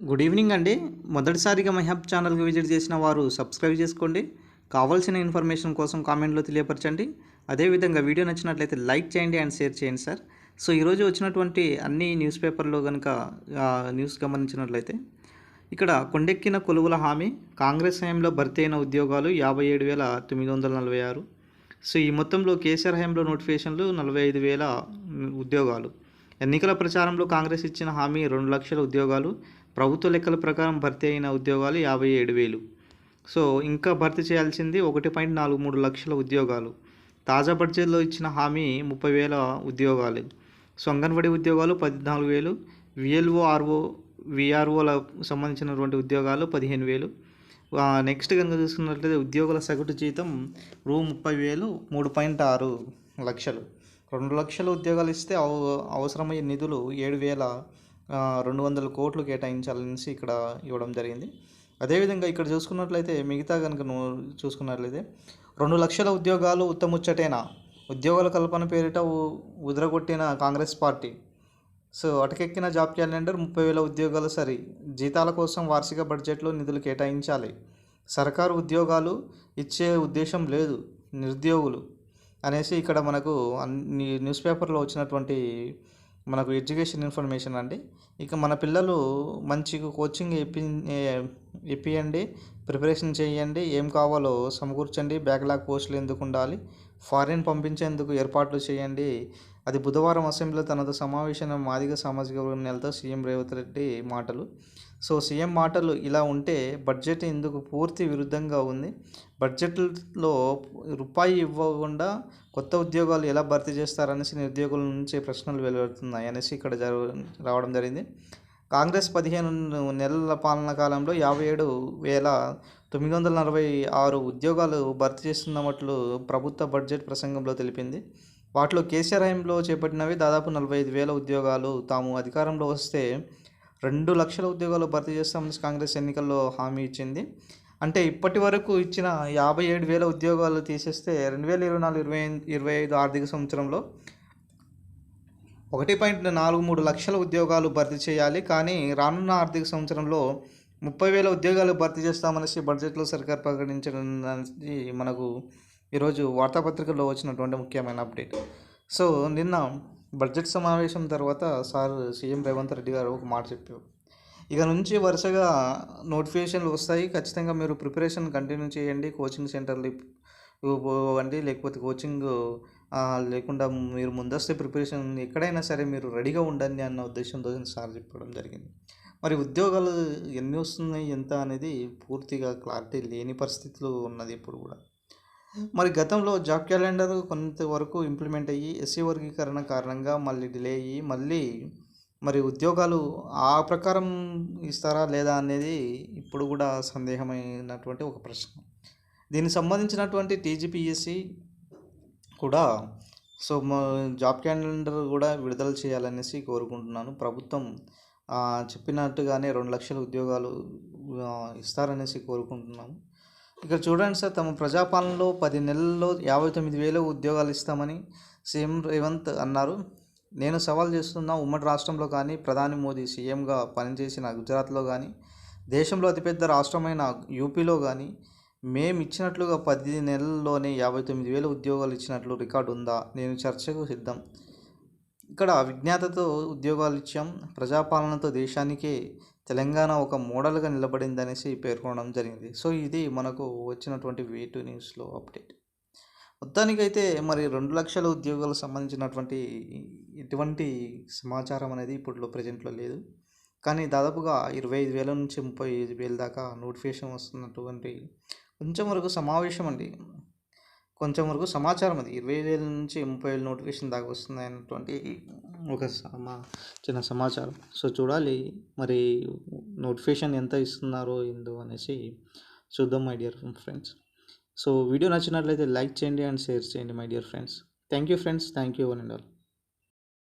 Good evening అండి. మొదటిసారిగా మహబ్ ఛానల్కి విజిట్ చేసిన వారు సబ్స్క్రైబ్ చేసుకోండి. కావాల్సిన ఇన్ఫర్మేషన్ కోసం కామెంట్లో తెలియపరచండి. అదేవిధంగా వీడియో నచ్చినట్లయితే లైక్ చేయండి అండ్ షేర్ చేయండి సార్. సో ఈరోజు వచ్చినటువంటి అన్ని న్యూస్ పేపర్లో కనుక న్యూస్ గమనించినట్లయితే ఇక్కడ కొండెక్కిన కొలువుల హామీ కాంగ్రెస్ హయాంలో భర్తీ అయిన ఉద్యోగాలు యాభై ఏడు వేల తొమ్మిది వందల నలభై ఆరు. సో ఈ మొత్తంలో కేసీఆర్ హయాంలో నోటిఫికేషన్లు నలభై ఐదు వేల ఉద్యోగాలు. ఎన్నికల ప్రచారంలో కాంగ్రెస్ ఇచ్చిన హామీ రెండు లక్షల ఉద్యోగాలు. ప్రభుత్వ లెక్కల ప్రకారం భర్తీ అయిన ఉద్యోగాలు యాభై ఏడు వేలు. సో ఇంకా భర్తీ చేయాల్సింది ఒకటి పాయింట్ నాలుగు మూడు లక్షల ఉద్యోగాలు. తాజా బడ్జెట్లో ఇచ్చిన హామీ ముప్పై వేల ఉద్యోగాలు. సో అంగన్వాడీ ఉద్యోగాలు పద్నాలుగు వేలు. విఎల్ఓ ఆర్ఓ విఆర్ఓల సంబంధించినటువంటి ఉద్యోగాలు పదిహేను వేలు. నెక్స్ట్ కనుక చూసుకున్నట్లయితే ఉద్యోగుల సగటు జీతం రూ ముప్పై వేలు మూడు పాయింట్ ఆరు లక్షలు. రెండు లక్షల ఉద్యోగాలు ఇస్తే అవ అవసరమయ్యే నిధులు ఏడు వేల రెండు వందల కోట్లు కేటాయించాలనేసి ఇక్కడ ఇవ్వడం జరిగింది. అదేవిధంగా ఇక్కడ చూసుకున్నట్లయితే మిగతా కనుక నువ్వు చూసుకున్నట్లయితే రెండు లక్షల ఉద్యోగాలు ఉత్తముచ్చటేనా? ఉద్యోగాల కల్పన పేరిట ఉదరగొట్టిన కాంగ్రెస్ పార్టీ. సో అటకెక్కిన జాబ్ క్యాలెండర్ ముప్పై వేల ఉద్యోగాలు సరి. జీతాల కోసం వార్షిక బడ్జెట్లో నిధులు కేటాయించాలి. సర్కారు ఉద్యోగాలు ఇచ్చే ఉద్దేశం లేదు. నిరుద్యోగులు అనేసి ఇక్కడ మనకు అన్ని న్యూస్ పేపర్లో వచ్చినటువంటి మనకు ఎడ్యుకేషన్ ఇన్ఫర్మేషన్ అండి. ఇక మన పిల్లలు మంచి కోచింగ్ ఇప్పి ఇప్పియండి ప్రిపరేషన్ చేయండి ఏం కావాలో సమకూర్చండి బ్యాక్లాగ్ పోస్టులు ఎందుకు ఉండాలి ఫారిన్ పంపించేందుకు ఏర్పాట్లు చేయండి అది బుధవారం అసెంబ్లీలో తనతో సమావేశమైన మాదిగ సామాజిక వర్గం నెలతో సీఎం రేవంత్ రెడ్డి మాటలు. సో సీఎం మాటలు ఇలా ఉంటే బడ్జెట్ ఇందుకు పూర్తి విరుద్ధంగా ఉంది. బడ్జెట్లో రూపాయి ఇవ్వకుండా కొత్త ఉద్యోగాలు ఎలా భర్తీ చేస్తారనేసి నిరుద్యోగుల నుంచి ప్రశ్నలు వెలువడుతున్నాయి అనేసి ఇక్కడ జరు రావడం జరిగింది. కాంగ్రెస్ పదిహేను నెలల పాలన కాలంలో యాభై ఏడు వేల తొమ్మిది వందల నలభై ఆరు ఉద్యోగాలు భర్తీ చేస్తున్నట్లు ప్రభుత్వ బడ్జెట్ ప్రసంగంలో తెలిపింది. వాటిలో కేసీఆర్ హయాంలో చేపట్టినవి దాదాపు నలభై ఐదు వేల ఉద్యోగాలు. తాము అధికారంలో వస్తే రెండు లక్షల ఉద్యోగాలు భర్తీ చేస్తామని కాంగ్రెస్ ఎన్నికల్లో హామీ ఇచ్చింది. అంటే ఇప్పటి వరకు ఇచ్చిన యాభై ఏడు వేల ఉద్యోగాలు తీసేస్తే రెండు వేల ఇరవై నాలుగు ఇరవై ఇరవై ఐదు ఆర్థిక సంవత్సరంలో ఒకటి పాయింట్ నాలుగు మూడు లక్షల ఉద్యోగాలు భర్తీ చేయాలి. కానీ రానున్న ఆర్థిక సంవత్సరంలో ముప్పై వేల ఉద్యోగాలు భర్తీ చేస్తామనేసి బడ్జెట్లో సర్కార్ ప్రకటించడం మనకు ఈరోజు వార్తాపత్రికల్లో వచ్చినటువంటి ముఖ్యమైన అప్డేట్. సో నిన్న బడ్జెట్ సమావేశం తర్వాత సార్ సీఎం రేవంత్ రెడ్డి గారు ఒక మాట చెప్పారు. ఇక నుంచి వరుసగా నోటిఫికేషన్లు వస్తాయి. ఖచ్చితంగా మీరు ప్రిపరేషన్ కంటిన్యూ చేయండి. కోచింగ్ సెంటర్లు పోవండి లేకపోతే కోచింగ్ లేకుండా మీరు ముందస్తు ప్రిపరేషన్ ఎక్కడైనా సరే మీరు రెడీగా ఉండండి అన్న ఉద్దేశంతో సార్ చెప్పడం జరిగింది. మరి ఉద్యోగాలు ఎన్ని వస్తున్నాయి? ఎంత అనేది పూర్తిగా క్లారిటీ లేని పరిస్థితులు ఉన్నది ఇప్పుడు కూడా. మరి గతంలో జాబ్ క్యాలెండర్ కొంతవరకు ఇంప్లిమెంట్ అయ్యి ఎస్సీ వర్గీకరణ కారణంగా మళ్ళీ డిలే అయ్యి మళ్ళీ మరి ఉద్యోగాలు ఆ ప్రకారం ఇస్తారా లేదా అనేది ఇప్పుడు కూడా సందేహమైనటువంటి ఒక ప్రశ్న. దీనికి సంబంధించినటువంటి టీజీపీఎస్సి కూడా సో మా జాబ్ క్యాలెండర్ కూడా విడుదల చేయాలనేసి కోరుకుంటున్నాను. ప్రభుత్వం చెప్పినట్టుగానే రెండు లక్షల ఉద్యోగాలు ఇస్తారనేసి కోరుకుంటున్నాము. ఇక్కడ చూడండి సార్ తమ ప్రజాపాలనలో పది నెలల్లో యాభై తొమ్మిది వేల ఉద్యోగాలు ఇస్తామని సీఎం రేవంత్ అన్నారు. నేను సవాల్ చేస్తున్న ఉమ్మడి రాష్ట్రంలో కానీ ప్రధాని మోదీ సీఎంగా పనిచేసిన గుజరాత్లో కానీ దేశంలో అతిపెద్ద రాష్ట్రమైన యూపీలో కానీ మేము ఇచ్చినట్లుగా పది నెలల్లోనే యాభై తొమ్మిది వేల ఉద్యోగాలు ఇచ్చినట్లు రికార్డు ఉందా? నేను చర్చకు సిద్ధం. ఇక్కడ విజ్ఞాతతో ఉద్యోగాలు ఇచ్చాం. ప్రజాపాలనతో దేశానికే తెలంగాణ ఒక మోడల్గా నిలబడిందనేసి పేర్కొనడం జరిగింది. సో ఇది మనకు వచ్చినటువంటి వేటు న్యూస్లో అప్డేట్. మొత్తానికైతే మరి రెండు లక్షల ఉద్యోగాలకు సంబంధించినటువంటి ఎటువంటి సమాచారం అనేది ఇప్పట్లో ప్రజెంట్లో లేదు. కానీ దాదాపుగా ఇరవై ఐదు వేల నుంచి ముప్పై ఐదు వేల దాకా నోటిఫికేషన్ వస్తున్నటువంటి కొంచెం వరకు సమావేశం అండి. కొంచెం వరకు సమాచారం అది. ఇరవై వేల నుంచి ముప్పై వేల నోటిఫికేషన్ దాకా వస్తుంది అన్నటువంటి ఒక సమా చిన్న సమాచారం. సో చూడాలి మరి నోటిఫికేషన్ ఎంత ఇస్తున్నారో ఏందో అనేసి చూద్దాం my dear friends. So video నచ్చినట్లయితే లైక్ చేయండి అండ్ షేర్ చేయండి my dear friends. Thank you friends. Thank you one and all.